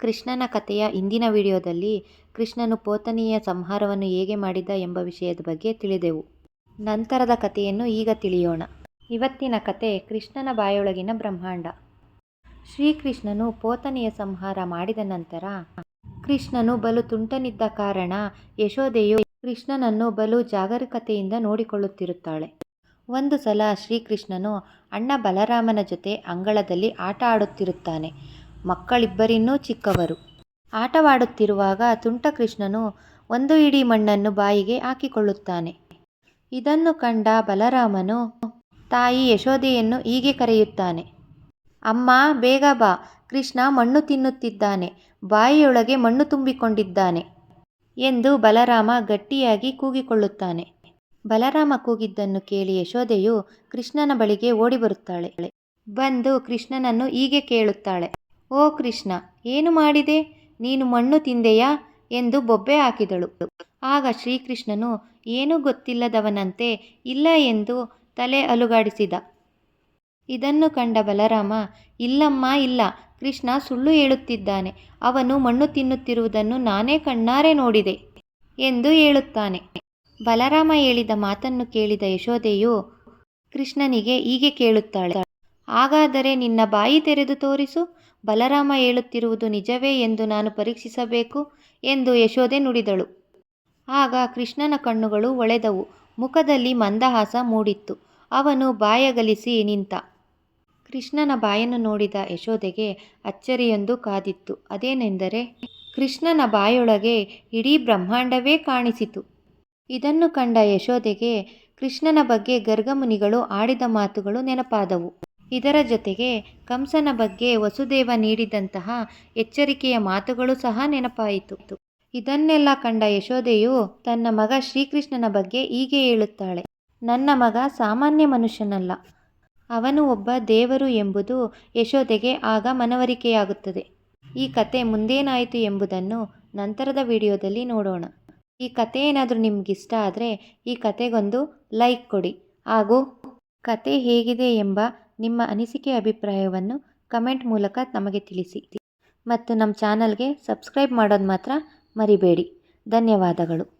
ಕೃಷ್ಣನ ಕಥೆಯ ಇಂದಿನ ವಿಡಿಯೋದಲ್ಲಿ ಕೃಷ್ಣನು ಪೋತನೆಯ ಸಂಹಾರವನ್ನು ಹೇಗೆ ಮಾಡಿದ ಎಂಬ ವಿಷಯದ ಬಗ್ಗೆ ತಿಳಿದೆವು. ನಂತರದ ಕಥೆಯನ್ನು ಈಗ ತಿಳಿಯೋಣ. ಇವತ್ತಿನ ಕಥೆ ಕೃಷ್ಣನ ಬಾಯೊಳಗಿನ ಬ್ರಹ್ಮಾಂಡ. ಶ್ರೀಕೃಷ್ಣನು ಪೋತನೆಯ ಸಂಹಾರ ಮಾಡಿದ ನಂತರ ಕೃಷ್ಣನು ಬಲು ತುಂಟನಿದ್ದ ಕಾರಣ ಯಶೋದೆಯು ಕೃಷ್ಣನನ್ನು ಬಲು ಜಾಗರೂಕತೆಯಿಂದ ನೋಡಿಕೊಳ್ಳುತ್ತಿರುತ್ತಾಳೆ. ಒಂದು ಸಲ ಶ್ರೀಕೃಷ್ಣನು ಅಣ್ಣ ಬಲರಾಮನ ಜೊತೆ ಅಂಗಳದಲ್ಲಿ ಆಟ ಆಡುತ್ತಿರುತ್ತಾನೆ. ಮಕ್ಕಳಿಬ್ಬರಿನ್ನೂ ಚಿಕ್ಕವರು. ಆಟವಾಡುತ್ತಿರುವಾಗ ತುಂಟ ಕೃಷ್ಣನು ಒಂದು ಇಡೀ ಮಣ್ಣನ್ನು ಬಾಯಿಗೆ ಹಾಕಿಕೊಳ್ಳುತ್ತಾನೆ. ಇದನ್ನು ಕಂಡ ಬಲರಾಮನು, ತಾಯಿ ಯಶೋದೆಯನ್ನು ಹೀಗೆ ಕರೆಯುತ್ತಾನೆ, ಅಮ್ಮ, ಬೇಗ ಬಾ, ಕೃಷ್ಣ ಮಣ್ಣು ತಿನ್ನುತ್ತಿದ್ದಾನೆ, ಬಾಯಿಯೊಳಗೆ ಮಣ್ಣು ತುಂಬಿಕೊಂಡಿದ್ದಾನೆ ಎಂದು ಬಲರಾಮ ಗಟ್ಟಿಯಾಗಿ ಕೂಗಿಕೊಳ್ಳುತ್ತಾನೆ. ಬಲರಾಮ ಕೂಗಿದ್ದನ್ನು ಕೇಳಿ ಯಶೋದೆಯು ಕೃಷ್ಣನ ಬಳಿಗೆ ಓಡಿಬರುತ್ತಾಳೆ. ಬಂದು ಕೃಷ್ಣನನ್ನು ಹೀಗೆ ಕೇಳುತ್ತಾಳೆ ಓ ಕೃಷ್ಣ, ಏನು ಮಾಡಿದೆ? ನೀನು ಮಣ್ಣು ತಿಂದೆಯಾ? ಎಂದು ಬೊಬ್ಬೆ ಹಾಕಿದಳು. ಆಗ ಶ್ರೀಕೃಷ್ಣನು, ಏನೂ ಗೊತ್ತಿಲ್ಲದವನಂತೆ ಇಲ್ಲ ಎಂದು ತಲೆ ಅಲುಗಾಡಿಸಿದ. ಇದನ್ನು ಕಂಡ ಬಲರಾಮ, ಇಲ್ಲಮ್ಮ, ಇಲ್ಲ, ಕೃಷ್ಣ ಸುಳ್ಳು ಹೇಳುತ್ತಿದ್ದಾನೆ. ಅವನು ಮಣ್ಣು ತಿನ್ನುತ್ತಿರುವುದನ್ನು ನಾನೇ ಕಣ್ಣಾರೆ ನೋಡಿದೆ ಎಂದು ಹೇಳುತ್ತಾನೆ. ಬಲರಾಮ ಹೇಳಿದ ಮಾತನ್ನು ಕೇಳಿದ ಯಶೋದೆಯು ಕೃಷ್ಣನಿಗೆ ಹೀಗೆ ಕೇಳುತ್ತಾಳೆ. ಹಾಗಾದರೆ ನಿನ್ನ ಬಾಯಿ ತೆರೆದು ತೋರಿಸು. ಬಲರಾಮ ಹೇಳುತ್ತಿರುವುದು ನಿಜವೇ ಎಂದು ನಾನು ಪರೀಕ್ಷಿಸಬೇಕು ಎಂದು ಯಶೋದೆ ನುಡಿದಳು. ಆಗ ಕೃಷ್ಣನ ಕಣ್ಣುಗಳು ಒಳೆದವು. ಮುಖದಲ್ಲಿ ಮಂದಹಾಸ ಮೂಡಿತ್ತು. ಅವನು ಬಾಯಗಲಿಸಿ ನಿಂತ. ಕೃಷ್ಣನ ಬಾಯನ್ನು ನೋಡಿದ ಯಶೋದೆಗೆ ಅಚ್ಚರಿಯೊಂದು ಕಾದಿತ್ತು. ಅದೇನೆಂದರೆ ಕೃಷ್ಣನ ಬಾಯೊಳಗೆ ಇಡೀ ಬ್ರಹ್ಮಾಂಡವೇ ಕಾಣಿಸಿತು. ಇದನ್ನು ಕಂಡ ಯಶೋದೆಗೆ ಕೃಷ್ಣನ ಬಗ್ಗೆ ಗರ್ಗಮುನಿಗಳು ಆಡಿದ ಮಾತುಗಳು ನೆನಪಾದವು. ಇದರ ಜೊತೆಗೆ ಕಂಸನ ಬಗ್ಗೆ ವಸುದೇವ ನೀಡಿದಂತಹ ಎಚ್ಚರಿಕೆಯ ಮಾತುಗಳು ಸಹ ನೆನಪಾಯಿತು. ಇದನ್ನೆಲ್ಲ ಕಂಡ ಯಶೋದೆಯು ತನ್ನ ಮಗ ಶ್ರೀಕೃಷ್ಣನ ಬಗ್ಗೆ ಹೀಗೆ ಹೇಳುತ್ತಾಳೆ. ನನ್ನ ಮಗ ಸಾಮಾನ್ಯ ಮನುಷ್ಯನಲ್ಲ. ಅವನು ಒಬ್ಬ ದೇವರು ಎಂಬುದು ಯಶೋದೆಗೆ ಆಗ ಮನವರಿಕೆಯಾಗುತ್ತದೆ. ಈ ಕತೆ ಮುಂದೇನಾಯಿತು ಎಂಬುದನ್ನು ನಂತರದ ವಿಡಿಯೋದಲ್ಲಿ ನೋಡೋಣ. ಈ ಕತೆ ಏನಾದರೂ ನಿಮಗಿಷ್ಟ ಆದರೆ ಈ ಕತೆಗೊಂದು ಲೈಕ್ ಕೊಡಿ. ಹಾಗೂ ಕತೆ ಹೇಗಿದೆ ಎಂಬ ನಿಮ್ಮ ಅನಿಸಿಕೆ ಅಭಿಪ್ರಾಯವನ್ನು ಕಮೆಂಟ್ ಮೂಲಕ ನಮಗೆ ತಿಳಿಸಿ. ಮತ್ತು ನಮ್ಮ ಚಾನಲ್ಗೆ ಸಬ್ಸ್ಕ್ರೈಬ್ ಮಾಡೋದು ಮಾತ್ರ ಮರಿಬೇಡಿ. ಧನ್ಯವಾದಗಳು.